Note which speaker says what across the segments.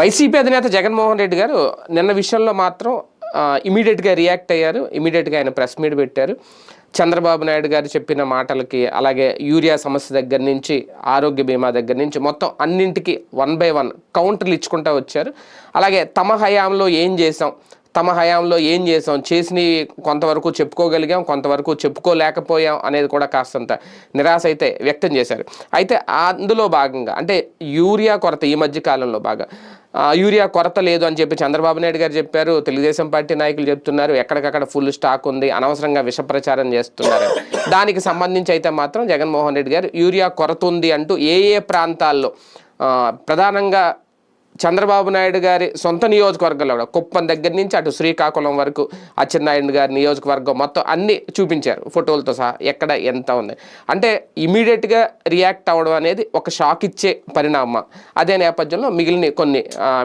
Speaker 1: YCP అధినేత జగన్మోహన్ రెడ్డి గారు నిన్న విషయంలో మాత్రం ఇమీడియట్గా రియాక్ట్ అయ్యారు. ఇమీడియట్గా ఆయన ప్రెస్ మీట్ పెట్టారు. చంద్రబాబు నాయుడు గారు చెప్పిన మాటలకి అలాగే యూరియా సమస్య దగ్గర నుంచి ఆరోగ్య బీమా దగ్గర నుంచి మొత్తం అన్నింటికి వన్ బై వన్ కౌంటర్లు ఇచ్చుకుంటూ వచ్చారు. అలాగే తమ హయాంలో ఏం చేసాం తమ హయాంలో ఏం చేసాం చేసినవి కొంతవరకు చెప్పుకోగలిగాం కొంతవరకు చెప్పుకోలేకపోయాం అనేది కూడా కాస్తంత నిరాశ అయితే వ్యక్తం చేశారు. అయితే అందులో భాగంగా అంటే యూరియా కొరత ఈ మధ్య కాలంలో బాగా యూరియా కొరత లేదు అని చెప్పి చంద్రబాబు నాయుడు గారు చెప్పారు. తెలుగుదేశం పార్టీ నాయకులు చెప్తున్నారు. ఎక్కడికక్కడ ఫుల్ స్టాక్ ఉంది. అనవసరంగా విష ప్రచారం చేస్తున్నారు. దానికి సంబంధించి అయితే మాత్రం జగన్మోహన్ రెడ్డి గారు యూరియా కొరత ఉంది అంటూ ఏ ఏ ప్రాంతాల్లో ప్రధానంగా చంద్రబాబు నాయుడు గారి సొంత నియోజకవర్గంలో కూడా కుప్పం దగ్గర నుంచి అటు శ్రీకాకుళం వరకు అచ్చెన్నాయుడు గారి నియోజకవర్గం మొత్తం అన్ని చూపించారు ఫోటోలతో సహా ఎక్కడ ఎంత ఉంది. అంటే ఇమీడియట్గా రియాక్ట్ అవ్వడం అనేది ఒక షాక్ ఇచ్చే పరిణామం. అదే నేపథ్యంలో మిగిలిన కొన్ని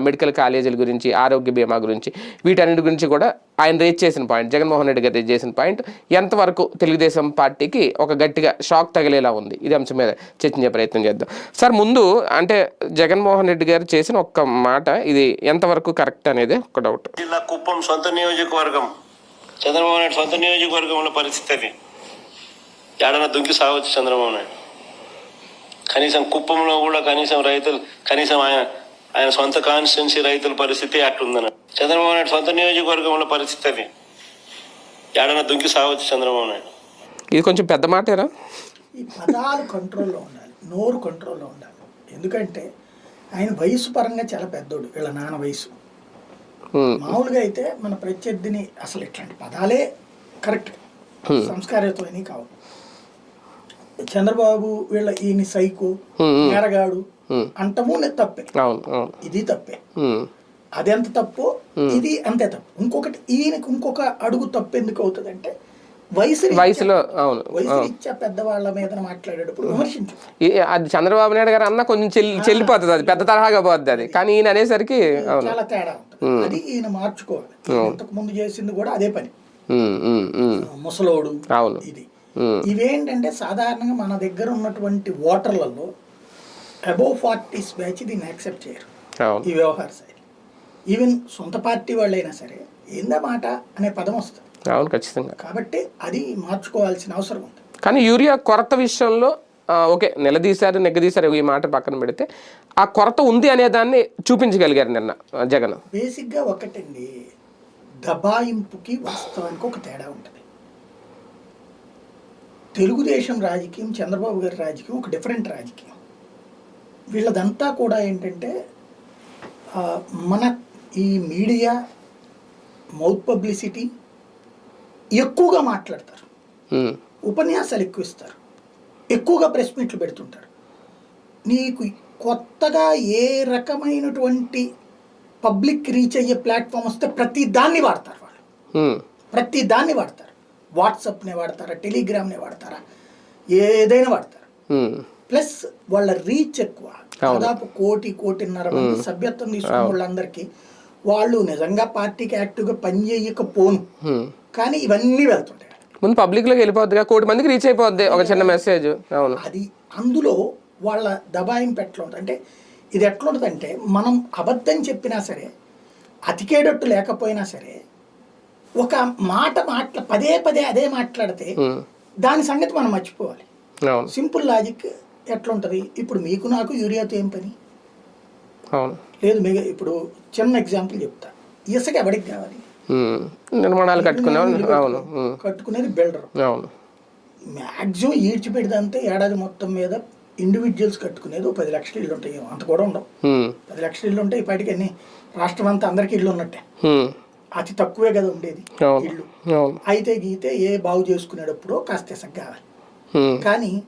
Speaker 1: మెడికల్ కాలేజీల గురించి ఆరోగ్య బీమా గురించి వీటన్నిటి గురించి కూడా ఆయన రేజ్ చేసిన పాయింట్ జగన్మోహన్ రెడ్డి గారు రేజ్ చేసిన పాయింట్ ఎంతవరకు తెలుగుదేశం పార్టీకి ఒక గట్టిగా షాక్ తగిలేలా ఉంది? ఇది అంశం మీద చర్చించే ప్రయత్నం చేద్దాం. సార్ ముందు అంటే జగన్మోహన్ రెడ్డి గారు చేసిన ఒక్క మాట ఇది ఎంతవరకు కరెక్ట్ అనేది ఒక డౌట్
Speaker 2: జిల్లా కుప్పం సొంత నియోజకవర్గం. చంద్రబాబు నాయుడు సొంత నియోజకవర్గంలో పరిస్థితి అది. ఏడన దుంకి సాగవచ్చు చంద్రబాబు నాయుడు. కనీసం కుప్పంలో కూడా కనీసం రైతులు కనీసం ఆయన ఆయన సొంత కాన్స్టిట్యున్సీ రైతుల పరిస్థితి అట్లుందన్న. చంద్రబాబు నాయుడు సొంత నియోజకవర్గంలో పరిస్థితి అది. ఏడన దుంకి సాగవచ్చు చంద్రబాబు నాయుడు.
Speaker 1: ఇది కొంచెం పెద్ద మాటేనా?
Speaker 3: ఈ పదాలు కంట్రోల్లో ఉండాలి నోరు కంట్రోల్లో ఉండాలి. ఎందుకంటే ఆయన వయసు పరంగా చాలా పెద్దోడు వీళ్ళ నాన్న వయసు. మామూలుగా అయితే మన ప్రత్యర్థిని అసలు ఇట్లాంటి పదాలే కరెక్ట్ సంస్కారయుతమైనవి కావు. చంద్రబాబు వీళ్ళ ఈయన సైకో. నేరగాడు
Speaker 1: Hmm.
Speaker 3: అంటము నే- తప్పే. ఇది తప్పే.
Speaker 1: ఉమ్,
Speaker 3: అది ఎంత తప్పు ఇది అంతే తప్పు. ఇంకొకటి ఈయనకి ఇంకొక అడుగు తప్పు ఎందుకు అవుతుంది అంటే వయసు
Speaker 1: వయసులో అవును
Speaker 3: పెద్దవాళ్ళ మీద మాట్లాడేటప్పుడు విమర్శించు.
Speaker 1: అది చంద్రబాబు నాయుడు గారు అన్న కొంచెం చెల్లి చెల్లిపోతుంది అది పెద్ద తరహాగా పోద్ది అది. కానీ ఈయన అనేసరికి
Speaker 3: చాలా తేడా అది ఈయన మార్చుకోవాలి. ఇంతకు ముందు చేసింది కూడా అదే పని. ముసలోడు
Speaker 1: అవును.
Speaker 3: ఇది. ఇవేంటంటే సాధారణంగా మన దగ్గర ఉన్నటువంటి ఓటర్లలో అబోవ్ ఫార్టీస్ బ్యాచ్ దీన్ని యాక్సెప్ట్ చేయరు ఈ వ్యవహార శైలి. ఈవెన్ సొంత పార్టీ వాళ్ళైనా సరే ఏందా మాట అనే పదం వస్తుంది.
Speaker 1: అవును ఖచ్చితంగా.
Speaker 3: కాబట్టి అది మార్చుకోవాల్సిన అవసరం ఉంది.
Speaker 1: కానీ యూరియా కొరత విషయంలో ఓకే నిలదీశారు నెగ్గదీశారు ఈ మాట పక్కన పెడితే ఆ కొరత ఉంది అనే దాన్ని చూపించగలిగారు నిన్న జగన్.
Speaker 3: బేసిక్గా ఒకటండి దబాయింపుకి వాస్తవానికి ఒక తేడా ఉంటుంది. తెలుగుదేశం రాజకీయం చంద్రబాబు గారి రాజకీయం ఒక డిఫరెంట్ రాజకీయం. వీళ్ళదంతా కూడా ఏంటంటే మన ఈ మీడియా మౌత్ పబ్లిసిటీ ఎక్కువగా మాట్లాడతారు. ఉపన్యాసాలు ఎక్కువ ఇస్తారు ఎక్కువగా ప్రెస్ మీట్లు పెడుతుంటారు. నీకు కొత్తగా ఏ రకమైనటువంటి పబ్లిక్ రీచ్ అయ్యే ప్లాట్ఫామ్ వస్తే ప్రతి దాన్ని వాడతారు వాళ్ళు. ప్రతి దాన్ని వాడతారు. వాట్సాప్నే వాడతారా టెలిగ్రామ్నే వాడతారా ఏదైనా వాడతారు. ప్లస్ వాళ్ళ రీచ్ ఎక్కువ. దాదాపు కోటి కోటిన్నర మంది సభ్యత్వం తీసుకున్న వాళ్ళందరికీ వాళ్ళు నిజంగా పార్టీకి యాక్టివ్గా పనిచేయకపోను
Speaker 1: ఉమ్.
Speaker 3: కానీ ఇవన్నీ వెళ్తుంటాయి.
Speaker 1: ముందు పబ్లిక్లోకి వెళ్ళిపోద్ది కోటి మందికి రీచ్ అయిపోద్ది ఒక చిన్న మెసేజ్. అవును.
Speaker 3: అది అందులో వాళ్ళ దబాయింపు ఎట్లా ఉంటుంది? అంటే ఇది ఎట్లా ఉంటుంది అంటే మనం అబద్ధం చెప్పినా సరే అతికేటట్టు లేకపోయినా సరే ఒక మాట మాట్లా పదే పదే అదే మాట్లాడితే దాని సంగతి మనం మర్చిపోవాలి. సింపుల్ లాజిక్ ఎట్లా ఉంటుంది ఇప్పుడు మీకు నాకు యూరియాతో ఏం పని?
Speaker 1: అవును.
Speaker 3: లేదు మిగ ఇప్పుడు చిన్న ఎగ్జాంపుల్ చెప్తా. ఇసుక ఎవరికి కావాలి?
Speaker 1: నిర్మాణాలు కట్టుకున్నాం అవును.
Speaker 3: కట్టుకునేది బిల్డర్.
Speaker 1: అవును.
Speaker 3: మ్యాక్సిమం ఈడ్చిపెడితే ఏడాది మొత్తం మీద ఇండివిజువల్స్ కట్టుకునేది పది లక్షల ఇల్లు ఉంటాయి. అంత కూడా ఉండవు. పది లక్షల ఇల్లు ఉంటాయి ఇప్పటికి అన్ని రాష్ట్రం అంతా అందరికీ ఇల్లు ఉన్నట్టే. అతి తక్కువే కదా ఉండేది ఇల్లు. అయితే గీతే ఏ బాగు చేసుకునేటప్పుడు కాస్త ఇసుక కావాలి. కానీ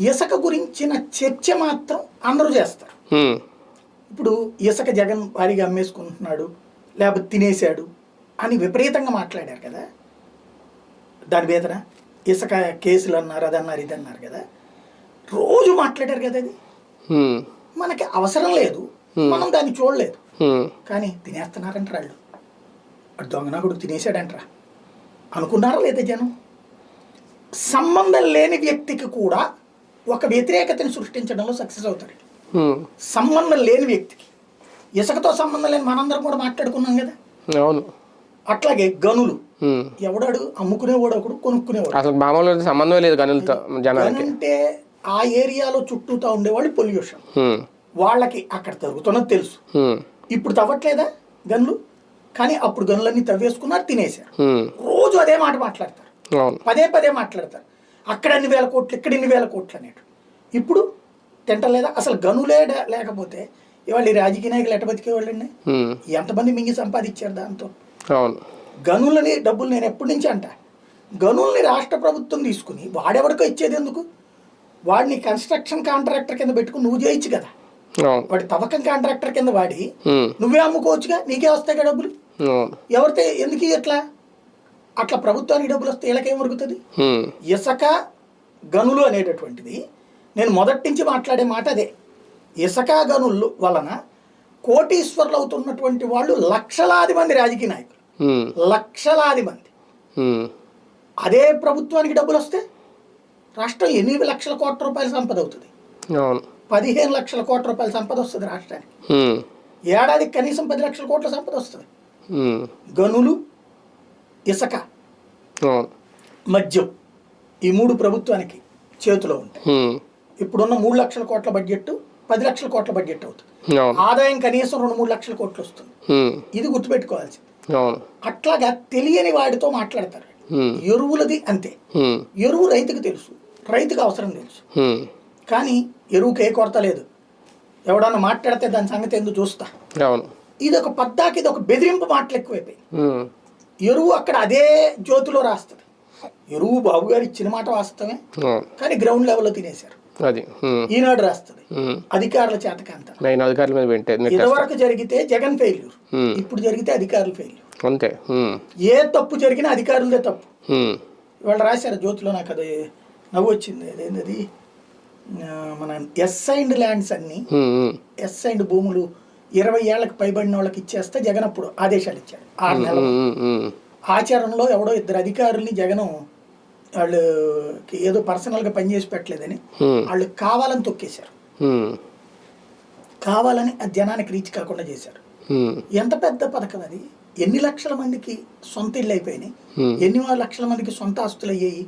Speaker 3: ఇసుక గురించిన చర్చ మాత్రం అందరూ చేస్తారు. ఇప్పుడు ఇసుక జగన్ వారిగా అమ్మేసుకుంటున్నాడు లేకపోతే తినేశాడు అని విపరీతంగా మాట్లాడారు కదా. దాని మీదన ఇసుక కేసులు అన్నారు అది అన్నారు ఇది అన్నారు కదా. రోజు మాట్లాడారు కదా అది. మనకి అవసరం లేదు. మనం దాన్ని చూడలేదు. కానీ తినేస్తున్నారంట వాళ్ళు. అటు దొంగనాకుడు తినేసాడంట్రా అనుకున్నారా లేదా జనం? సంబంధం లేని వ్యక్తికి కూడా ఒక వ్యతిరేకతని సృష్టించడంలో సక్సెస్ అవుతాడు. సంబంధం లేని వ్యక్తికి. ఇసుకతో సంబంధం లేని మనందరం కూడా మాట్లాడుకున్నాం కదా?
Speaker 1: అవును.
Speaker 3: అట్లాగే గనులు. ఎవడాడు? అమ్ముకునేవాడు ఒకడు కొనుక్కునేవాడు
Speaker 1: అసలు మామూలు సంబంధం లేదు గనులతో జనాలకి.
Speaker 3: అంటే ఆ ఏరియాలో చుట్టూతా ఉండేవాళ్ళు పొల్యూషన్. వాళ్ళకి అక్కడ తరుగుతున్నది తెలుసు. ఇప్పుడు తవ్వట్లేదా గన్లు? కానీ అప్పుడు గనులన్నీ తవ్వేసుకున్నారు తినేశారు. రోజు అదే మాట మాట్లాడతారు. పదే పదే మాట్లాడతారు. అక్కడ ఎన్ని వేల కోట్లు ఇక్కడ ఎన్ని వేల కోట్లు అనేటు. ఇప్పుడు తింటలేదా అసలు గనులే లేకపోతే ఇవాళ రాజకీయ నాయకులు ఎట్ట బతికేవాళ్ళండి?
Speaker 1: ఉమ్.
Speaker 3: ఎంతమంది మింగి సంపాదించారు దాంతో? గనులని డబ్బులు నేను ఎప్పటి నుంచి అంట? గనుల్ని రాష్ట్ర ప్రభుత్వం తీసుకుని వాడెవడికో ఇచ్చేది ఎందుకు? వాడిని కన్స్ట్రక్షన్ కాంట్రాక్టర్ కింద పెట్టుకుని నువ్వు చేయొచ్చు కదా? వాడి తవ్వకం కాంట్రాక్టర్ కింద వాడి. నువ్వే అమ్ముకోవచ్చుగా? నీకే వస్తాయి డబ్బులు? ఎవరితే? ఎందుకు ఎట్లా అట్లా ప్రభుత్వానికి డబ్బులు వస్తే వీళ్ళకేం ఉరుగుతుంది
Speaker 1: ఉమ్.
Speaker 3: ఇసుక గనులు అనేటటువంటిది నేను మొదటి నుంచి మాట్లాడే మాట అదే ఇసుక గనులు వలన కోటీశ్వర్లు అవుతున్నటువంటి వాళ్ళు లక్షలాది మంది రాజకీయ నాయకులు. లక్షలాది మంది. అదే ప్రభుత్వానికి డబ్బులు వస్తే రాష్ట్రం ఎనిమిది లక్షల కోట్ల రూపాయల సంపద అవుతుంది పదిహేను లక్షల కోట్ల రూపాయల సంపద వస్తుంది రాష్ట్రానికి. ఏడాదికి కనీసం పది లక్షల కోట్ల సంపద వస్తుంది. గనులు ఇసుక మద్యం ఈ మూడు ప్రభుత్వానికి చేతిలో ఉంటాయి. ఇప్పుడున్న మూడు లక్షల కోట్ల బడ్జెట్ పది లక్షల కోట్ల బడ్జెట్ అవుతుంది. ఆదాయం కనీసం రెండు మూడు లక్షల కోట్లు వస్తుంది. ఇది గుర్తుపెట్టుకోవాల్సింది. అట్లాగా తెలియని వాడితో మాట్లాడతారు. ఎరువులది అంతే. ఎరువు రైతుకు తెలుసు. రైతుకు అవసరం తెలుసు. కానీ ఎరువుకి ఏ కొరత లేదు. ఎవడన్నా మాట్లాడితే దాని సంగతి ఎందుకు చూస్తా. ఇది ఒక పద్దాకి ఇది ఒక బెదిరింపు మాటలు ఎక్కువైపోయింది
Speaker 1: ఉమ్.
Speaker 3: ఎరువు అక్కడ అదే జ్యోతిలో రాస్తుంది ఎరువు బాబు గారు ఇచ్చిన మాట వాస్తవమే కానీ గ్రౌండ్ లెవెల్లో తినేశారు
Speaker 1: అది.
Speaker 3: ఈనాడు రాస్తుంది. అధికారుల చేతకాంత
Speaker 1: అధికారుల మీద.
Speaker 3: ఇదివరకు జరిగితే జగన్ ఫెయిల్యూర్. ఇప్పుడు జరిగితే అధికారులు ఫెయిల్యూర్
Speaker 1: అంతే.
Speaker 3: ఏ తప్పు జరిగినా అధికారులదే తప్పు. ఇవాళ రాశారు జ్యోతిలో నాకు అది నవ్వు వచ్చింది అదేంటది మన ఎస్ అండ్ ల్యాండ్స్ అన్ని. ఎస్ అండ్ భూములు ఇరవై ఏళ్ళకి పైబడిన వాళ్ళకి ఇచ్చేస్తే జగన్ అప్పుడు ఆదేశాలు ఇచ్చాడు ఆరు నెలలు. ఆచరణలో ఎవడో ఇద్దరు అధికారుల్ని జగన్ వాళ్ళు ఏదో పర్సనల్గా పనిచేసి పెట్టలేదని. వాళ్ళు కావాలని తొక్కేశారు. కావాలని ఆ జనానికి రీచ్ కాకుండా చేశారు. ఎంత పెద్ద పథకం అది ఎన్ని లక్షల మందికి సొంత ఇల్లు అయిపోయినాయి. ఎన్ని లక్షల మందికి సొంత ఆస్తులు అయ్యాయి.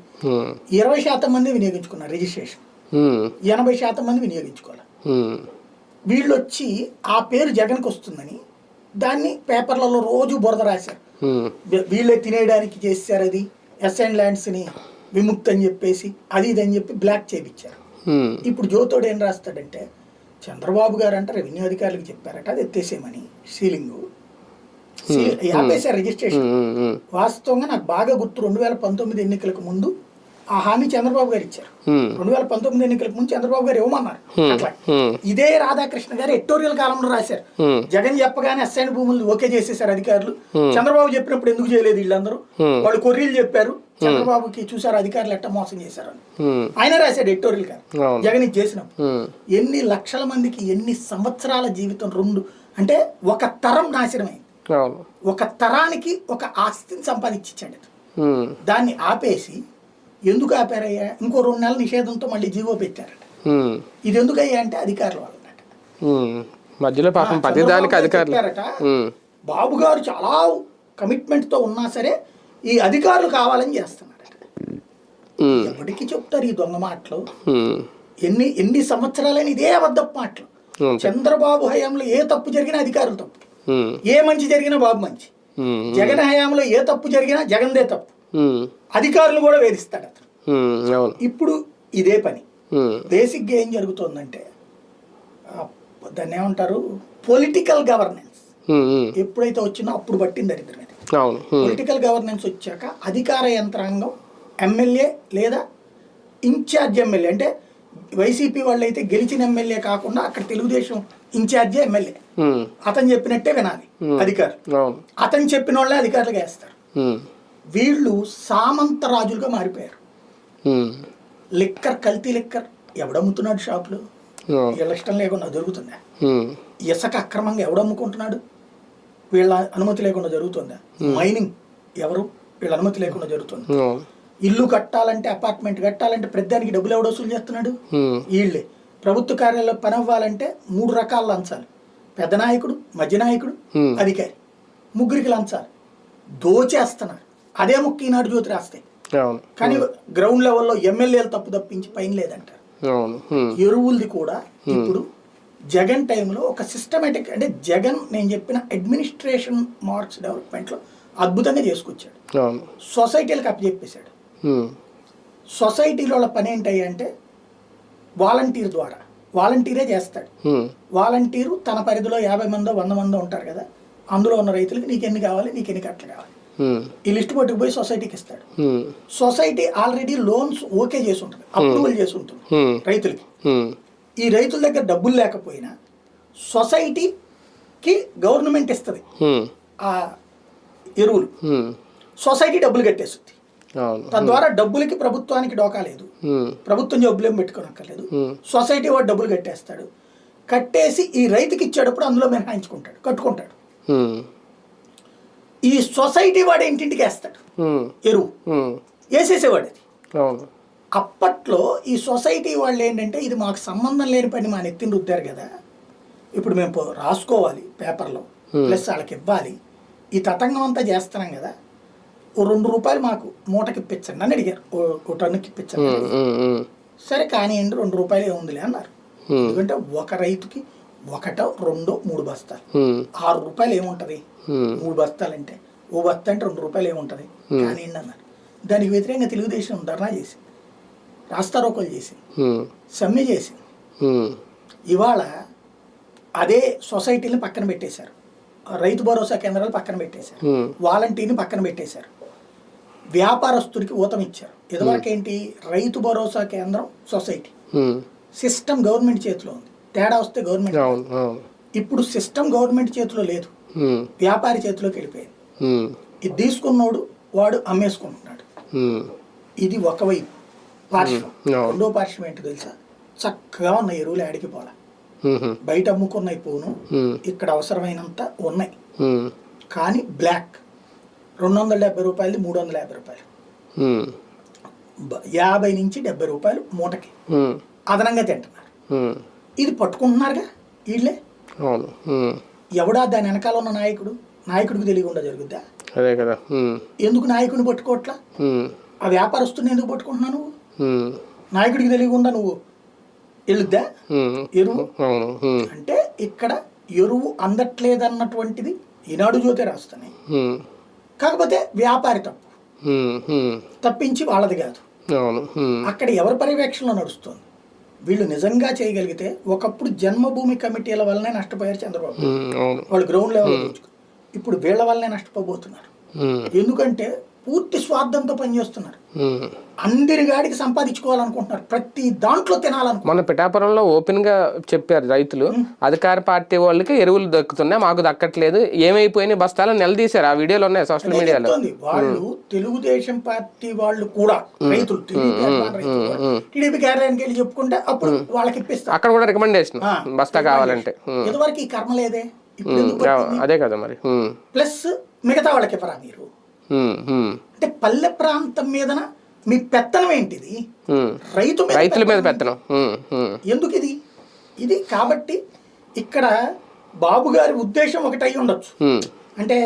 Speaker 3: ఇరవై శాతం మంది వినియోగించుకున్నారు రిజిస్ట్రేషన్. ఎనభై శాతం మంది వినియోగించుకోవాలి. వీళ్ళు వచ్చి ఆ పేరు జగన్కి వస్తుందని దాన్ని పేపర్లలో రోజు బురద రాశారు. వీళ్ళే తినేయడానికి చేశారు అది. ఎస్ అండ్ ల్యాండ్స్ని విముక్తి అని చెప్పేసి అది ఇది అని చెప్పి బ్లాక్ చేయించారు. ఇప్పుడు జ్యోతోడు ఏం రాస్తాడంటే చంద్రబాబు గారు అంటే రెవెన్యూ అధికారులకు చెప్పారట అది ఎత్తేసేయమని సీలింగ్. ఆపేశారు రిజిస్ట్రేషన్. వాస్తవంగా నాకు బాగా గుర్తు రెండు వేల పంతొమ్మిది ఎన్నికలకు ముందు ఆ హామీ చంద్రబాబు గారు ఇచ్చారు. రెండు వేల పంతొమ్మిది ఎన్నికలకు ముందు చంద్రబాబు గారు ఇవ్వమన్నారు. అట్లా. ఇదే రాధాకృష్ణ గారు ఎడిటోరియల్ కాలంలో రాశారు. జగన్ చెప్పగానే అసైన్ భూములు ఓకే చేసేసారు అధికారులు చంద్రబాబు చెప్పినప్పుడు ఎందుకు చేయలేదు వీళ్ళందరూ. వాళ్ళు కొర్రీలు చెప్పారు చంద్రబాబుకి చూసారు అధికారులు ఎట్ట మోసం చేశారు. ఆయన రాశాడు ఎడిటోరియల్ గారు. జగన్ ఇది చేసినప్పుడు. ఎన్ని లక్షల మందికి ఎన్ని సంవత్సరాల జీవితం రెండు అంటే ఒక తరం నాశనమైంది ఒక తరానికి ఒక ఆస్తిని సంపాదించాడు. దాన్ని ఆపేసి ఎందుకు ఆపారయ్యా ఇంకో రెండు నెలల నిషేధంతో మళ్ళీ జీవో పెట్టారట. ఇది ఎందుకు అయ్యా అంటే అధికారుల వల్లనట
Speaker 1: ఉమ్. మధ్యలో పాపం ప్రతిదానికి అధికారులు.
Speaker 3: బాబు గారు చాలా కమిట్మెంట్తో ఉన్నా సరే ఈ అధికారులు కావాలని చేస్తున్నారట. ఎవరికి చెప్తారు ఈ దొంగ మాటలు. ఎన్ని ఎన్ని సంవత్సరాలైన ఇదే అబద్ధపు మాటలు. చంద్రబాబు హయాంలో ఏ తప్పు జరిగినా అధికారులు తప్పు. ఏ మంచి జరిగినా బాబు మంచి. జగన్ హయాంలో ఏ తప్పు జరిగినా జగన్దే తప్పు. అధికారులు కూడా వేధిస్తాడు అతను. ఇప్పుడు ఇదే పని. బేసిక్గా ఏం జరుగుతుందంటే దాన్ని ఏమంటారు? Political governance. ఎప్పుడైతే వచ్చిందో అప్పుడు పట్టింది దరిద్రం ఇది
Speaker 1: ఉమ్.
Speaker 3: పొలిటికల్ గవర్నెన్స్ వచ్చాక అధికార యంత్రాంగం ఎమ్మెల్యే లేదా ఇన్ఛార్జ్ ఎమ్మెల్యే అంటే వైసీపీ వాళ్ళు అయితే గెలిచిన ఎమ్మెల్యే కాకుండా అక్కడ తెలుగుదేశం ఇన్ఛార్జే ఎమ్మెల్యే. అతను చెప్పినట్టే వినాలి అధికారులు. అతను చెప్పిన వాళ్ళే అధికారులుగా వేస్తారు. వీళ్ళు సామంత రాజులుగా మారిపోయారు. లిక్కర్ కల్తీ లిక్కర్ ఎవడమ్ముతున్నాడు షాపులో? వీళ్ళ ఇష్టం లేకుండా
Speaker 1: ఉమ్.
Speaker 3: ఇసుక అక్రమంగా ఎవడమ్ముకుంటున్నాడు వీళ్ళ అనుమతి లేకుండా జరుగుతుందా? మైనింగ్ ఎవరు? వీళ్ళ అనుమతి లేకుండా జరుగుతుంది? ఇల్లు కట్టాలంటే అపార్ట్మెంట్ కట్టాలంటే ప్రతిదానికి డబ్బులు ఎవడు వసూలు చేస్తున్నాడు. వీళ్ళే. ప్రభుత్వ కార్యాలయంలో పని అవ్వాలంటే మూడు రకాల లంచాలు. పెద్ద నాయకుడు మధ్య నాయకుడు. అధికారి. ముగ్గురికి లంచాలి. దోచేస్తున్నారు. అదే ముక్క ఈనాడు జ్యోతి రాస్తాయి కానీ గ్రౌండ్ లెవెల్లో ఎమ్మెల్యేలు తప్పు తప్పించి పైన లేదంటారు. ఎరువులది కూడా ఇప్పుడు జగన్ టైంలో ఒక సిస్టమేటిక్ అంటే జగన్ నేను చెప్పిన అడ్మినిస్ట్రేషన్ మార్క్స్ డెవలప్మెంట్లో అద్భుతంగా చేసుకొచ్చాడు. సొసైటీలకు అప్పచెప్పేశాడు సొసైటీలో పని ఏంటి అంటే వాలంటీర్ ద్వారా వాలంటీరే చేస్తాడు. వాలంటీరు తన పరిధిలో యాభై మందో వంద మందో ఉంటారు కదా అందులో ఉన్న రైతులకి నీకు ఎన్ని కావాలి నీకు ఎన్ని కట్టలు కావాలి? ఈ లిస్ట్ పట్టుకుపోయి సొసైటీకి ఇస్తాడు. సొసైటీ ఆల్రెడీ లోన్స్ ఓకే చేసి ఉంటుంది. అప్రూవల్ చేసి ఉంటుంది.
Speaker 1: ఉమ్,
Speaker 3: రైతులకి. ఈ రైతుల దగ్గర డబ్బులు లేకపోయినా సొసైటీకి గవర్నమెంట్ ఇస్తుంది. ఆ ఎరువులు. సొసైటీ డబ్బులు కట్టేస్తుంది. తద్వారా డబ్బులకి ప్రభుత్వానికి డోకా లేదు. ప్రభుత్వం జబ్బులు పెట్టుకోనక్కర్లేదు
Speaker 1: Hmm.
Speaker 3: సొసైటీ వాడు డబ్బులు కట్టేస్తాడు. కట్టేసి ఈ రైతుకి ఇచ్చేటప్పుడు అందులో మినహాయించుకుంటాడు. కట్టుకుంటాడు. ఈ సొసైటీ వాడు ఇంటింటికి వేస్తాడు. ఎరువు. వేసేసేవాడు అది. అప్పట్లో ఈ సొసైటీ వాళ్ళు ఏంటంటే ఇది మాకు సంబంధం లేని పని మా నెత్తిని రుద్దారు కదా. ఇప్పుడు మేము రాసుకోవాలి పేపర్లో. ప్లస్ వాళ్ళకి ఇవ్వాలి. ఈ తతంగం అంతా చేస్తున్నాం కదా. ఓ రెండు రూపాయలు మాకు మూటకి ఇప్పించండి అని అడిగారు. ఓ టన్నుకి ఇప్పించండి సరే కానివ్వండి రెండు రూపాయలు ఏముందిలే అన్నారు. ఎందుకంటే ఒక రైతుకి ఒకటో రెండో మూడు బస్తాలు. ఆరు రూపాయలు ఏముంటది మూడు బస్తాలు అంటే ఓ బస్తా అంటే రెండు రూపాయలు ఏముంటది? కానివ్వండి అన్నారు దానికి వ్యతిరేకంగా తెలుగుదేశం ధర్నా చేసింది. రాస్తారోకోలు చేసింది.
Speaker 1: ఉమ్,
Speaker 3: సమ్మె
Speaker 1: ఉమ్,
Speaker 3: ఇవాళ అదే సొసైటీని పక్కన పెట్టేశారు. రైతు భరోసా కేంద్రాలు పక్కన పెట్టేశారు. వాలంటీర్ని పక్కన పెట్టేశారు. వ్యాపారస్తుడికి ఊతం ఇచ్చారు. ఇదివరకు ఏంటి రైతు భరోసా కేంద్రం సొసైటీ. సిస్టమ్ గవర్నమెంట్ చేతిలో ఉంది. తేడా వస్తే గవర్నమెంట్ ఇప్పుడు సిస్టమ్ గవర్నమెంట్ చేతిలో లేదు. వ్యాపారి చేతిలోకి వెళ్ళిపోయింది. ఇది తీసుకున్నోడు వాడు అమ్మేసుకుంటున్నాడు. ఇది ఒకవైపు పార్శ్వం. రెండో పార్శ్వం ఏంటో తెలుసా? చక్కగా ఉన్న ఎరువులు ఆడికి పోలా. బయట అమ్ముకున్నాయి పోను. ఇక్కడ అవసరమైనంత ఉన్నాయి. కానీ బ్లాక్. రెండు వందల డెబ్బై రూపాయలది మూడు వందల యాభై రూపాయలు యాభై నుంచి డెబ్బై రూపాయలు మూటకి. అదనంగా తింటున్నారు. ఇది పట్టుకుంటున్నారుగా వీళ్ళే? ఎవడా దాని వెనకాల ఉన్న నాయకుడు? నాయకుడికి తెలియకుండా జరుగుద్దా?
Speaker 1: అదే కదా.
Speaker 3: ఎందుకు నాయకుడిని పట్టుకోవట్లా ఆ వ్యాపారస్తుని ఎందుకు పట్టుకుంటున్నావు నువ్వు? నాయకుడికి తెలియకుండా నువ్వు వెళ్ళుద్దా ఎరువు? అంటే ఇక్కడ ఎరువు అందట్లేదన్నటువంటిది ఈనాడు జ్యోతి రాస్తున్నాయి.
Speaker 1: ఉమ్,
Speaker 3: కాకపోతే వ్యాపారి తప్పు. తప్పించి వాళ్ళది కాదు. అక్కడ ఎవరి పర్యవేక్షణలో నడుస్తుంది? వీళ్ళు నిజంగా చేయగలిగితే ఒకప్పుడు జన్మభూమి కమిటీల వల్లనే నష్టపోయారు చంద్రబాబు. వాళ్ళు గ్రౌండ్ లెవెల్ ఇప్పుడు వీళ్ళ వల్లనే నష్టపోబోతున్నారు. ఎందుకంటే పూర్తి స్వార్థంతో పనిచేస్తున్నారు. అందరి గాడికి సంపాదించుకోవాలనుకుంటున్నారు. ప్రతి దాంట్లో తినాలనుకుంటున్నారు.
Speaker 1: మొన్న పిఠాపురంలో ఓపెన్గా చెప్పారు రైతులు అధికార పార్టీ వాళ్ళకి ఎరువులు దక్కుతున్నాయి మాకు దక్కట్లేదు ఏమైపోయినాయి బస్తాలు నిలదీశారు. ఆ వీడియోలు ఉన్నాయి సోషల్ మీడియాలో.
Speaker 3: వాళ్ళు తెలుగుదేశం పార్టీ వాళ్ళు కూడా రైతులు టీడీపీ కార్యాలయానికి వెళ్ళి చెప్పుకుంటే అప్పుడు వాళ్ళకి ఇప్పిస్తారు
Speaker 1: అక్కడ కూడా రికమెండేషన్ బస్తా కావాలంటే.
Speaker 3: ఇదివరకు ఈ కర్మ లేదే?
Speaker 1: అదే కదా మరి.
Speaker 3: ప్లస్ మిగతా వాళ్ళకి ఇవ్వరా మీరు? అంటే పల్లె ప్రాంతం మీదన మీ పెత్తనం ఏంటిది. రైతు
Speaker 1: రైతుల మీద
Speaker 3: పెత్తనం. ఎందుకు ఇది? ఇది కాబట్టి ఇక్కడ బాబు గారి ఉద్దేశం ఒకటి అయి ఉండొచ్చు అంటే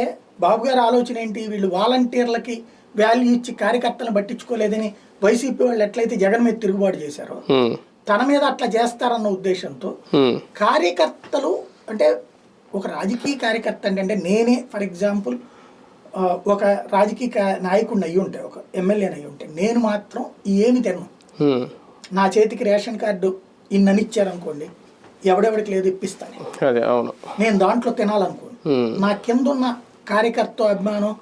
Speaker 3: బాబు గారి ఆలోచన ఏంటి? వీళ్ళు వాలంటీర్లకి వాల్యూ ఇచ్చి కార్యకర్తలను పట్టించుకోలేదని వైసీపీ వాళ్ళు ఎట్లయితే జగన్ మీద తిరుగుబాటు చేశారో తన మీద అట్లా చేస్తారన్న ఉద్దేశంతో కార్యకర్తలు అంటే ఒక రాజకీయ కార్యకర్త అంటే నేనే ఫర్ ఎగ్జాంపుల్ ఒక రాజకీయ నాయకుడిని అయ్యి ఉంటే ఒక ఎమ్మెల్యేని అయ్యి ఉంటే నేను మాత్రం ఏమి తిన్నాను
Speaker 1: ఉమ్.
Speaker 3: నా చేతికి రేషన్ కార్డు ఇన్నని ఇచ్చారనుకోండి ఎవడెవడికి లేదు ఇప్పిస్తాను. నేను దాంట్లో తినాలనుకోను. నా కింద ఉన్న కార్యకర్త అభిమానం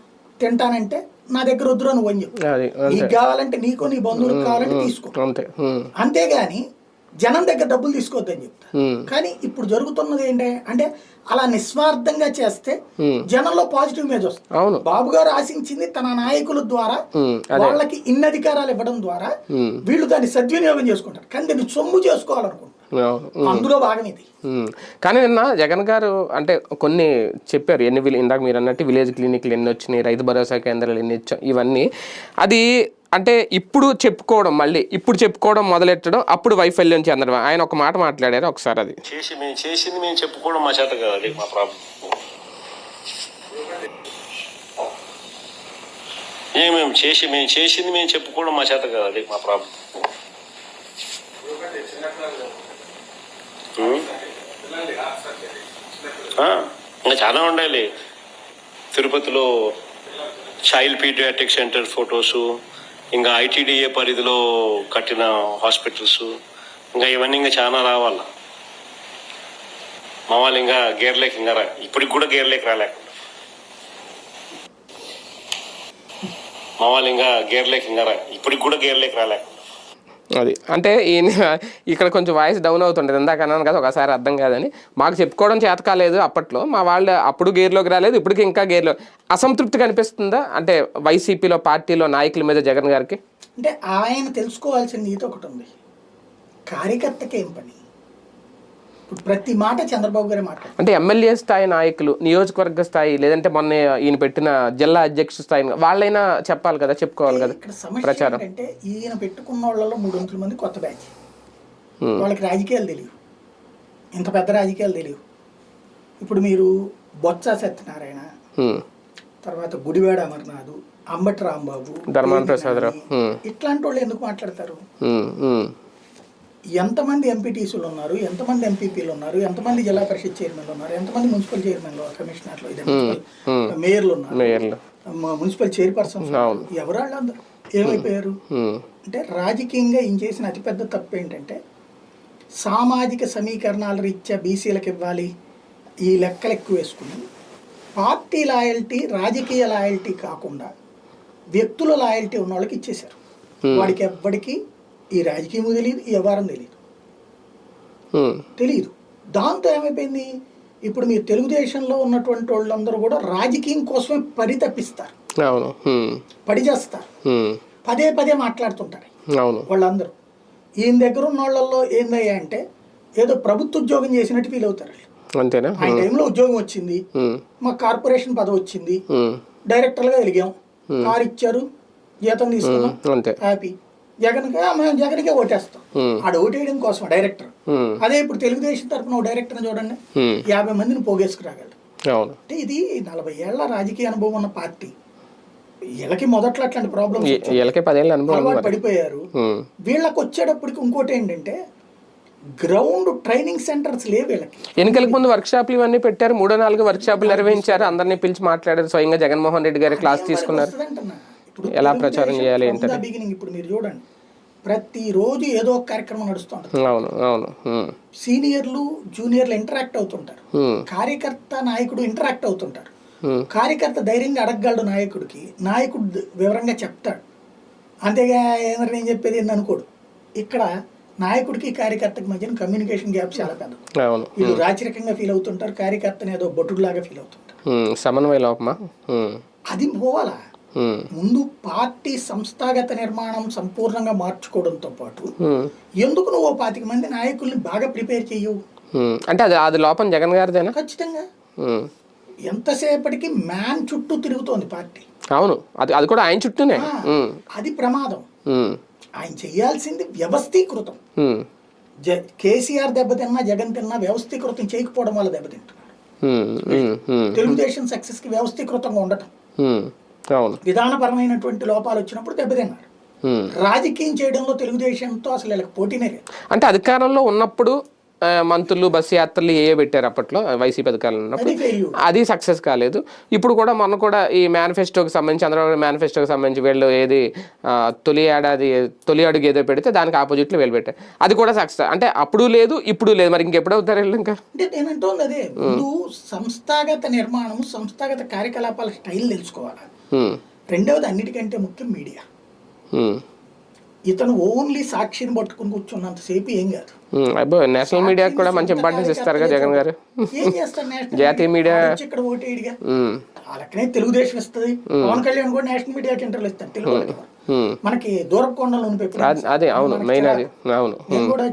Speaker 3: తింటానంటే నా దగ్గర వద్దురా నువ్వు అని చెప్పు.
Speaker 1: అంతే.
Speaker 3: నీకు కావాలంటే నీకు నీ బంధువులకు కావాలంటే తీసుకో. అంతేగాని జనం దగ్గర డబ్బులు తీసుకోవద్దని చెప్తా
Speaker 1: ఉమ్,
Speaker 3: కానీ ఇప్పుడు జరుగుతున్నది ఏంటి? అంటే అలా నిస్వార్థంగా చేస్తే. జనంలో పాజిటివ్ ఇమేజ్ వస్తుంది. బాబు గారు ఆశించింది తన నాయకుల ద్వారా వాళ్ళకి ఇన్ని అధికారాలు ఇవ్వడం ద్వారా వీళ్ళు దాన్ని సద్వినియోగం చేసుకుంటారు. కానీ దీన్ని సొమ్ము చేసుకోవాలనుకుంటారు
Speaker 1: ఉమ్.
Speaker 3: అందులో భాగం ఇది.
Speaker 1: కానీ నిన్న జగన్ గారు అంటే కొన్ని చెప్పారు. ఎన్ని ఇందాక మీరు అన్నట్టు విలేజ్ క్లినిక్లు ఎన్ని వచ్చినాయి రైతు భరోసా కేంద్రాలు ఎన్ని ఇచ్చాం ఇవన్నీ. అది అంటే ఇప్పుడు చెప్పుకోవడం మళ్ళీ ఇప్పుడు చెప్పుకోవడం మొదలెట్టడం అప్పుడు వైఫల్యం చెందడం ఆయన ఒక మాట మాట్లాడారు ఒకసారి అది.
Speaker 2: చేసి మేము చేసింది మేము చెప్పుకోవడం మా చేత కాదు మా ప్రాబ్లం. ఏ మేము చేసి మేము చేసింది మేము చెప్పుకోవడం మా చేత కాదు అది మా ప్రాబ్లం. ఇంకా చాలా ఉండాలి. తిరుపతిలో చైల్డ్ పీడియాటిక్ సెంటర్ ఫొటోసు ఇంకా ఐటీడీఏ పరిధిలో కట్టిన హాస్పిటల్స్ ఇంకా ఇవన్నీ ఇంకా చాలా రావాలి? మా వాళ్ళు ఇంకా గేర్లేక ఇంకా రా ఇప్పటికి కూడా గేర్లేక రాలేకుండా. మా వాళ్ళు ఇంకా గేర్లేక ఇంకా రా ఇప్పటికి కూడా గేర్లేక రాలేకుండా.
Speaker 1: అది. అంటే ఈయన ఇక్కడ కొంచెం వాయిస్ డౌన్ అవుతుండేది. ఇందాక అన్నాను కదా ఒకసారి అర్థం కాదని. మాకు చెప్పుకోవడం చేత కాలేదు అప్పట్లో. మా వాళ్ళు అప్పుడు గేర్లోకి రాలేదు ఇప్పటికి ఇంకా గేర్లో. అసంతృప్తి కనిపిస్తుందా? అంటే వైసీపీలో పార్టీలో నాయకుల మీద జగన్ గారికి?
Speaker 3: అంటే ఆయన తెలుసుకోవాల్సిన నీతి ఒకటి ఉంది. కార్యకర్తకి ఏం పని? ఇప్పుడు ప్రతి మాట చంద్రబాబు గారే మాట్లాడారు
Speaker 1: అంటే ఎమ్మెల్యే స్థాయి నాయకులు నియోజకవర్గ స్థాయి లేదంటే మొన్న ఈయన పెట్టిన జిల్లా అధ్యక్ష స్థాయి వాళ్ళైనా చెప్పాలి కదా చెప్పుకోవాలి కదా ప్రచారం.
Speaker 3: ఏంటంటే ఈయన పెట్టుకున్న వాళ్ళలో మూడు వందల మంది కొత్త బ్యాచ్. వాళ్ళకి రాజకీయాలు తెలియవు ఇంత పెద్ద రాజకీయాలు తెలియవు ఇప్పుడు మీరు బొత్స సత్యనారాయణ. తర్వాత గుడివాడ అమర్నాథ్ అంబటి రాంబాబు
Speaker 1: ధర్మాన ప్రసాదరావు.
Speaker 3: ఇట్లాంటి వాళ్ళు ఎందుకు మాట్లాడతారు. ఎంతమంది ఎంపీటీసీలు ఉన్నారు? ఎంతమంది ఎంపీపీలు ఉన్నారు? ఎంతమంది జిల్లా పరిషత్ చైర్మన్లు ఉన్నారు? ఎంతమంది మున్సిపల్ చైర్మన్లు? కమిషనర్లు ఇది మేయర్లు ఉన్నారు. మున్సిపల్ చైర్పర్సన్స్
Speaker 1: అవును.
Speaker 3: ఎవరు వాళ్ళందరూ ఏమైపోయారు. అంటే రాజకీయంగా ఈయన చేసిన అతిపెద్ద తప్పు ఏంటంటే సామాజిక సమీకరణాల రీత్యా బీసీలకు ఇవ్వాలి. ఈ లెక్కలు ఎక్కువ వేసుకుని పార్టీ లాయల్టీ రాజకీయ లాయల్టీ కాకుండా వ్యక్తుల లాయల్టీ ఉన్న వాళ్ళకి ఇచ్చేశారు వాడికి ఎవ్వడికి ఈ రాజకీయం తెలియదు ఈ వ్యవహారం తెలియదు. తెలియదు దాంతో ఏమైపోయింది? ఇప్పుడు మీరు తెలుగుదేశంలో ఉన్నటువంటి వాళ్ళందరూ కూడా రాజకీయం కోసమే పరితపిస్తారు. పడి చేస్తారు. పదే పదే మాట్లాడుతుంటారు.
Speaker 1: అవును.
Speaker 3: వాళ్ళందరూ. ఈయన దగ్గర ఉన్న వాళ్ళల్లో ఏందయ్యా అంటే ఏదో ప్రభుత్వ ఉద్యోగం చేసినట్టు ఫీల్ అవుతారు.
Speaker 1: అంతేనా?
Speaker 3: ఆయన టైంలో ఉద్యోగం వచ్చింది.
Speaker 1: హ్మ్.
Speaker 3: మా కార్పొరేషన్ పదవి వచ్చింది. డైరెక్టర్గా వెలిగాం. కారు ఇచ్చారు. జీతం తీసుకున్నాం. హ్యాపీ. జగన్ మేము జగన్కే ఓటేస్తాం. ఆడ ఓటేయడం కోసం డైరెక్టర్. అదే ఇప్పుడు తెలుగుదేశం తరపున ఓ డైరెక్టర్ని చూడండి. యాభై మందిని పోగేసుకురాగలరు
Speaker 1: అవును.
Speaker 3: అంటే ఇది నలభై ఏళ్ళ రాజకీయ అనుభవం ఉన్న పార్టీ. వీళ్ళకి మొదట్లో అట్లాంటి ప్రాబ్లమ్స్
Speaker 1: పదేళ్ళ అనుభవం
Speaker 3: పడిపోయారు. వీళ్ళకి వచ్చేటప్పటికి ఇంకోటి ఏంటంటే గ్రౌండ్ ట్రైనింగ్ సెంటర్స్ లేవు వీళ్ళకి.
Speaker 1: ఎన్నికలకు ముందు వర్క్ షాప్లు ఇవన్నీ పెట్టారు. మూడో నాలుగు వర్క్ షాపులు నిర్వహించారు. అందరినీ పిలిచి మాట్లాడారు. స్వయంగా జగన్మోహన్ రెడ్డి గారి క్లాస్ తీసుకున్నారు. ఎలా ప్రచారం చేయాలి
Speaker 3: beginning ఇప్పుడు మీరు చూడండి. ప్రతిరోజు ఏదో ఒక కార్యక్రమం నడుస్తుంటుంది.
Speaker 1: అవును అవును.
Speaker 3: సీనియర్లు జూనియర్లు ఇంటరాక్ట్ అవుతుంటారు. కార్యకర్త నాయకుడు ఇంటరాక్ట్ అవుతుంటారు. కార్యకర్త ధైర్యంగా అడగగలడు నాయకుడికి నాయకుడు వివరంగా చెప్తాడు. అంతేగా ఏమన్నా నేను చెప్పేది ఏంది అనుకోడు. ఇక్కడ నాయకుడికి కార్యకర్తకి మధ్యన కమ్యూనికేషన్ గ్యాప్ చాలా పెద్ద వీళ్ళు రాచరికంగా ఫీల్ అవుతుంటారు కార్యకర్తని ఏదో బొట్టులాగా ఫీల్ అవుతుంటారు.
Speaker 1: సమన్వయ లోపమా.
Speaker 3: అది పోవాలా. ముందు పార్టీ సంస్థాగత నిర్మాణం సంపూర్ణంగా మార్చుకోవడంతో పాటు
Speaker 1: హ్మ్.
Speaker 3: ఎందుకు నువ్వు పాతిక మంది నాయకుల్ని బాగా ప్రిపేర్ చెయ్యవు
Speaker 1: హ్మ్. అంటే అది అది లోపం జగన్ గారిదేనా
Speaker 3: ఖచ్చితంగా. ఎంతసేపటికి మ్యాన్ చుట్టూ తిరుగుతోంది పార్టీ
Speaker 1: అవును అది అది కూడా ఆయన చుట్టూనే.
Speaker 3: అది ప్రమాదం. ఆయన చేయాల్సింది వ్యవస్థీకృతం. జ కేసీఆర్ దెబ్బతిన్నా జగన్ తిన్నా వ్యవస్థీకృతం చేయకపోవడం వల్ల దెబ్బతింటున్నారు. తెలుగుదేశం సక్సెస్కి వ్యవస్థీకృతంగా ఉండటం విధానపరమైనటువంటి లోపాలు వచ్చినప్పుడు దెబ్బతిన్నారు. రాజకీయం చేయడంలో తెలుగుదేశంతో అసలు వీళ్ళకి పోటీనే లేదు.
Speaker 1: అంటే అధికారంలో ఉన్నప్పుడు మంత్రులు బస్సు యాత్రలు ఏ పెట్టారు అప్పట్లో? వైసీపీ అధికారంలో ఉన్నప్పుడు?
Speaker 3: అది
Speaker 1: సక్సెస్ కాలేదు. ఇప్పుడు కూడా మొన్న కూడా ఈ మేనిఫెస్టోకి సంబంధించి చంద్రబాబు మేనిఫెస్టోకి సంబంధించి వీళ్ళు ఏది తొలి ఏడాది తొలి అడుగు ఏదో పెడితే దానికి ఆపోజిట్లో వీళ్ళు పెట్టారు. అది కూడా సక్సెస్ అంటే అప్పుడు లేదు ఇప్పుడు లేదు. మరి ఇంకెప్పుడు అవుతారు వీళ్ళు ఇంకా?
Speaker 3: అంటే నేనంటోంది అదే. ముందు సంస్థాగత నిర్మాణం సంస్థాగత కార్యకలాపాల స్టైల్ తెలుసుకోవాలి. రెండవది అన్నిటికంటే ముఖ్యం మీడియా. ఇతను ఓన్లీ సాక్షిని పట్టుకుని కూర్చున్నంతసేపు ఏం కాదు.
Speaker 1: అబ్బో నేషనల్ మీడియాకి కూడా మంచి ఇంపార్టెన్స్ ఇస్తారుగా జగన్ గారు.
Speaker 3: ఏం చేస్తారు నేషనల్
Speaker 1: జాతీయ మీడియా-
Speaker 3: ఇక్కడ ఓటేడిగా లెక్కనే తెలుగుదేశం ఇస్తుంది. పవన్ కళ్యాణ్ కూడా నేషనల్ మీడియాకి ఇంటర్వ్యూ ఇస్తారు తెలుగు. మనకి దూరపు కొండలు
Speaker 1: అది- అవును. మెయిన్ అది. అవును.
Speaker 3: నేను కూడా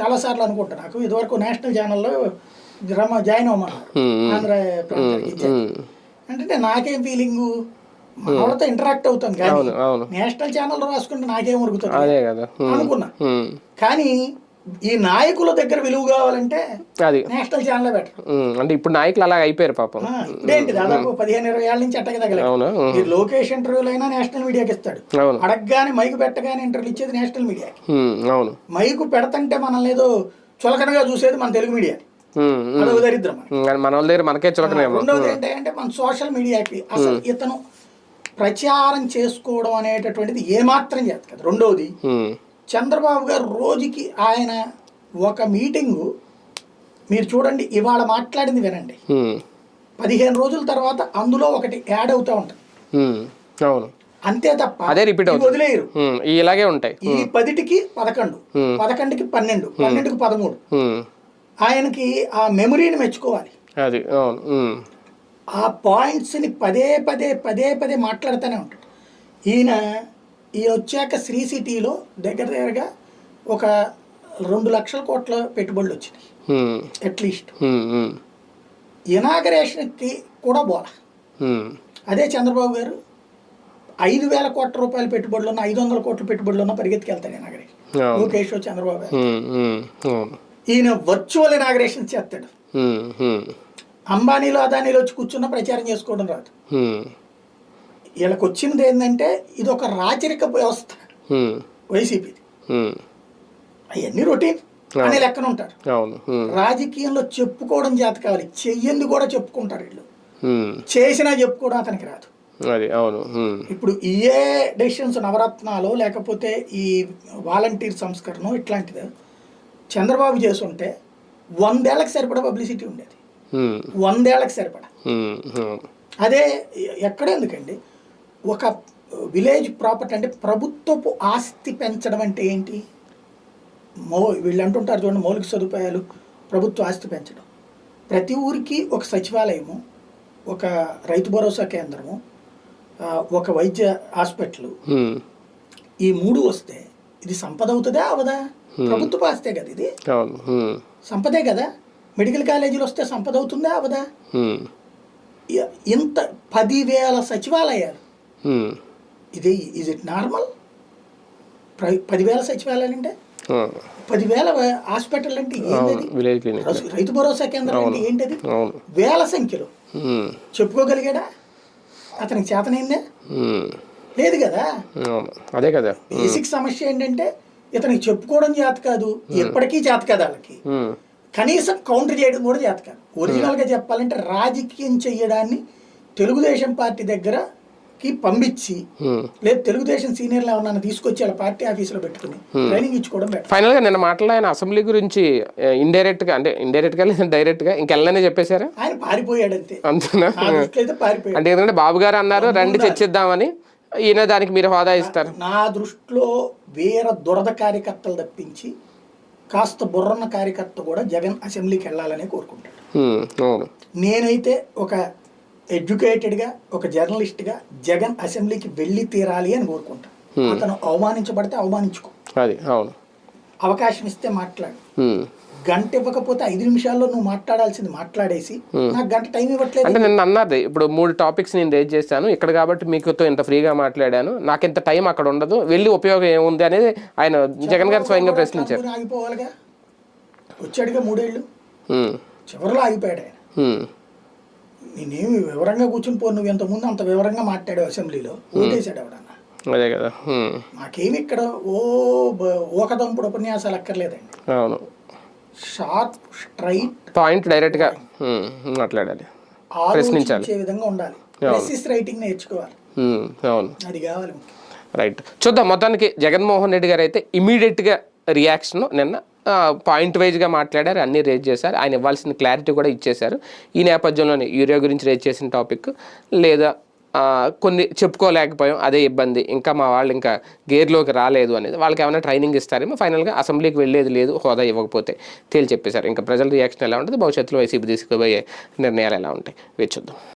Speaker 3: చాలా సార్లు అనుకుంటా నాకు ఇదివరకు నేషనల్ ఛానల్లో జాయిన్ అవ్వమన్నారు. ఆంధ్ర. అంటే నాకేం ఫీలింగు మనతో ఇంటరాక్ట్ అవుతాం
Speaker 1: అవును
Speaker 3: కానీ నేషనల్ ఛానల్ రాసుకుంటే నాకేం ఉరుకుతుంది
Speaker 1: అదే కదా.
Speaker 3: అనుకున్నా. కానీ ఈ నాయకుల దగ్గర విలువ కావాలంటే
Speaker 1: అది.
Speaker 3: నేషనల్ ఛానల్ బెటర్
Speaker 1: అంటే ఇప్పుడు నాయకులు అలా అయిపోయారు పాపం.
Speaker 3: ఇప్పుడేంటి దాదాపు పదిహేను ఇరవై ఏళ్ళ నుంచి అట్టకి మీరు లోకేష్ ఇంటర్వ్యూలు అయినా నేషనల్ మీడియాకి ఇస్తాడు. అడగగానే మైకు పెట్టగానే ఇంటర్వ్యూ ఇచ్చేది నేషనల్ మీడియాకి.
Speaker 1: ఉమ్, అవును.
Speaker 3: మైకు పెడతంటే మనల్ని ఏదో చులకనగా చూసేది మన తెలుగు మీడియా అదొక దరిద్రం
Speaker 1: మన వాళ్ళ దగ్గర మనకే చులకనేమో.
Speaker 3: రెండవది ఏంటంటే మన సోషల్ మీడియాకి అసలు ఇతను ప్రచారం చేసుకోవడం అనేటటువంటిది ఏమాత్రం చేత కదా. రెండవది చంద్రబాబు గారు రోజుకి ఆయన ఒక మీటింగు మీరు చూడండి ఇవాళ మాట్లాడింది వినండి. పదిహేను రోజుల తర్వాత అందులో ఒకటి యాడ్ అవుతా ఉంటుంది.
Speaker 1: అవును.
Speaker 3: అంతే తప్ప
Speaker 1: అదే రిపీట్
Speaker 3: వదిలేయరు.
Speaker 1: ఇలాగే ఉంటాయి.
Speaker 3: ఈ పదిటికి పదకొండు. పదకొండుకి పన్నెండు పన్నెండుకి పదమూడు. ఆయనకి ఆ మెమరీని మెచ్చుకోవాలి.
Speaker 1: అది
Speaker 3: ఆ పాయింట్స్ని పదే పదే పదే పదే మాట్లాడుతూనే ఉంటాడు. ఈయన ఈయన వచ్చాక శ్రీ సిటీలో దగ్గర దగ్గరగా ఒక రెండు లక్షల కోట్ల పెట్టుబడులు వచ్చినాయి. అట్లీస్ట్. ఇనాగరేషన్కి కూడా
Speaker 1: ఉమ్,
Speaker 3: అదే చంద్రబాబు గారు ఐదు వేల కోట్ల రూపాయల పెట్టుబడులు ఐదు వందల కోట్ల పెట్టుబడులు ఉన్న పరిగెత్తుకెళ్తాడు ఇనాగరేషన్. లోకేష్ చంద్రబాబు గారు. ఈయన వర్చువల్ ఇనాగరేషన్ చేస్తాడు. అంబానీలో అదానీలో వచ్చి కూర్చున్న ప్రచారం చేసుకోవడం రాదు. వీళ్ళకి వచ్చినది ఏంటంటే ఇది ఒక రాచరిక వ్యవస్థ. వైసీపీది.
Speaker 1: ఉమ్,
Speaker 3: అవన్నీ రొటీన్. అనే లెక్కన ఉంటారు. రాజకీయంలో చెప్పుకోవడం చేత కావాలి. చెయ్యంది కూడా చెప్పుకుంటారు వీళ్ళు. చేసినా చెప్పుకోవడం అతనికి రాదు.
Speaker 1: అవును.
Speaker 3: ఇప్పుడు ఇయే డెసిషన్స్ నవరత్నాలు లేకపోతే ఈ వాలంటీర్ సంస్కరణ ఇట్లాంటిది చంద్రబాబు చేస్తుంటే వందేళ్ళకు సరిపడా పబ్లిసిటీ ఉండేది.
Speaker 1: ఉమ్,
Speaker 3: వందేళ్ళకు సరిపడా. అదే ఎక్కడ ఎందుకండి ఒక విలేజ్ ప్రాపర్టీ అంటే ప్రభుత్వపు ఆస్తి పెంచడం అంటే ఏంటి? మౌ వీళ్ళు అంటుంటారు చూడండి మౌలిక సదుపాయాలు ప్రభుత్వ ఆస్తి పెంచడం. ప్రతి ఊరికి ఒక సచివాలయము ఒక రైతు భరోసా కేంద్రము ఒక వైద్య హాస్పిటల్. ఈ మూడు వస్తే ఇది సంపద అవుతుందా అవదా? ప్రభుత్వ ఆస్తే కదా ఇది? సంపదే కదా? మెడికల్ కాలేజీలు వస్తే సంపద అవుతుందా అవదా? ఇంత పదివేల సచివాలయాలు. ఇది ఇజ్ ఇట్ నార్మల్ పదివేల సచివాలయాలు అంటే? పదివేల హాస్పిటల్ అంటే ఏంటది? రైతు భరోసా కేంద్రం అంటే ఏంటది? వేల సంఖ్యలో. చెప్పుకోగలిగాడా? అతనికి చేతనైందే? లేదు కదా?
Speaker 1: అదే కదా.
Speaker 3: బేసిక్ సమస్య ఏంటంటే ఇతనికి చెప్పుకోవడం చేత కాదు ఎప్పటికీ చేత కాదు వాళ్ళకి. కనీసం కౌంటర్ చేయడం కూడా చేత కాదు. ఒరిజినల్గా చెప్పాలంటే రాజకీయం చెయ్యడాన్ని తెలుగుదేశం పార్టీ దగ్గరకి పంపించి
Speaker 1: ఉమ్.
Speaker 3: లేదు తెలుగుదేశం సీనియర్లు ఎవరన్నా తీసుకొచ్చి వాళ్ళ పార్టీ ఆఫీసులో పెట్టుకుని ట్రైనింగ్ ఇచ్చుకోవడం బెటర్.
Speaker 1: ఫైనల్గా నిన్న మాటలో ఆయన అసెంబ్లీ గురించి ఇండైరెక్ట్గా అంటే ఇండైరెక్ట్గా లేదా డైరెక్ట్గా ఇంకెళ్ళనే చెప్పేశారా?
Speaker 3: ఆయన పారిపోయాడు అంతే
Speaker 1: అంతేనా అంటే ఎందుకంటే బాబు గారు అన్నారు రండి చర్చిద్దామని. ఈయన దానికి మీరు హోదా ఇస్తారు.
Speaker 3: నా దృష్టిలో వీర దురద కార్యకర్తలు తప్పించి కాస్త బుర్రన్న కార్యకర్త కూడా జగన్ అసెంబ్లీకి వెళ్ళాలనే కోరుకుంటాడు. నేనైతే ఒక ఎడ్యుకేటెడ్గా ఒక జర్నలిస్ట్గా జగన్ అసెంబ్లీకి వెళ్ళి తీరాలి అని కోరుకుంటాను అతను అవమానించబడితే అవమానించుకో.
Speaker 1: అది అవును.
Speaker 3: అవకాశం ఇస్తే మాట్లాడు. గంట ఇవ్వకపోతే ఐదు నిమిషాల్లో నువ్వు మాట్లాడాల్సింది మాట్లాడేసి నాకు గంట టైం ఇవ్వట్లేదు.
Speaker 1: అంటే నిన్న అన్నది ఇప్పుడు మూడు టాపిక్స్ నేను రేజ్ చేశాను ఇక్కడ కాబట్టి మీకుతో ఇంత ఫ్రీగా మాట్లాడాను నాకు ఇంత టైం అక్కడ ఉండదు వెళ్ళి ఉపయోగం ఏముంది అనేది ఆయన జగన్ గారు స్వయంగా ప్రశ్నించారు.
Speaker 3: ఆగిపోవాలిగా? వచ్చాడుగా మూడేళ్ళు?
Speaker 1: ఉమ్,
Speaker 3: చివరిలో ఆగిపోయాడు ఆయన.
Speaker 1: ఉమ్,
Speaker 3: నేనేమి వివరంగా కూర్చుని పో నువ్వు ఎంతముందు అంత వివరంగా మాట్లాడావు అసెంబ్లీలో ఓటేశాడు ఎవడన్నా?
Speaker 1: అదే కదా.
Speaker 3: మాకేమి ఇక్కడ ఓ ఓకదంపుడు ఉపన్యాసాలు అక్కర్లేదండి.
Speaker 1: అవును.
Speaker 3: Sharp straight.
Speaker 1: పాయింట్ డైరెక్ట్గా ఉమ్, మాట్లాడాలి. ప్రశ్నించాలి.
Speaker 3: విధంగా ఉండాలి. రైటింగ్ నేర్చుకోవాలి.
Speaker 1: అవును.
Speaker 3: అది కావాలి.
Speaker 1: రైట్. చూద్దాం మొత్తానికి జగన్మోహన్ రెడ్డి గారు అయితే ఇమీడియట్గా రియాక్షన్ నిన్న పాయింట్ వైజ్గా మాట్లాడారు అన్నీ రేజ్ చేశారు. ఆయన ఇవ్వాల్సిన క్లారిటీ కూడా ఇచ్చేశారు. ఈ నేపథ్యంలోనే యూరియా గురించి రేజ్ చేసిన టాపిక్ లేదా కొన్ని చెప్పుకోలేకపోయాం అదే ఇబ్బంది. ఇంకా మా వాళ్ళు ఇంకా గేర్లోకి రాలేదు అనేది వాళ్ళకి ఏమైనా ట్రైనింగ్ ఇస్తారేమో ఫైనల్గా అసెంబ్లీకి వెళ్ళేది లేదు హోదా ఇవ్వకపోతే తేల్చి చెప్పేశారు. ఇంకా ప్రజల రియాక్షన్ ఎలా ఉంటుంది భవిష్యత్తులో వైసీపీ తీసుకోబోయే నిర్ణయాలు ఎలా ఉంటాయి వేచి చూద్దాం.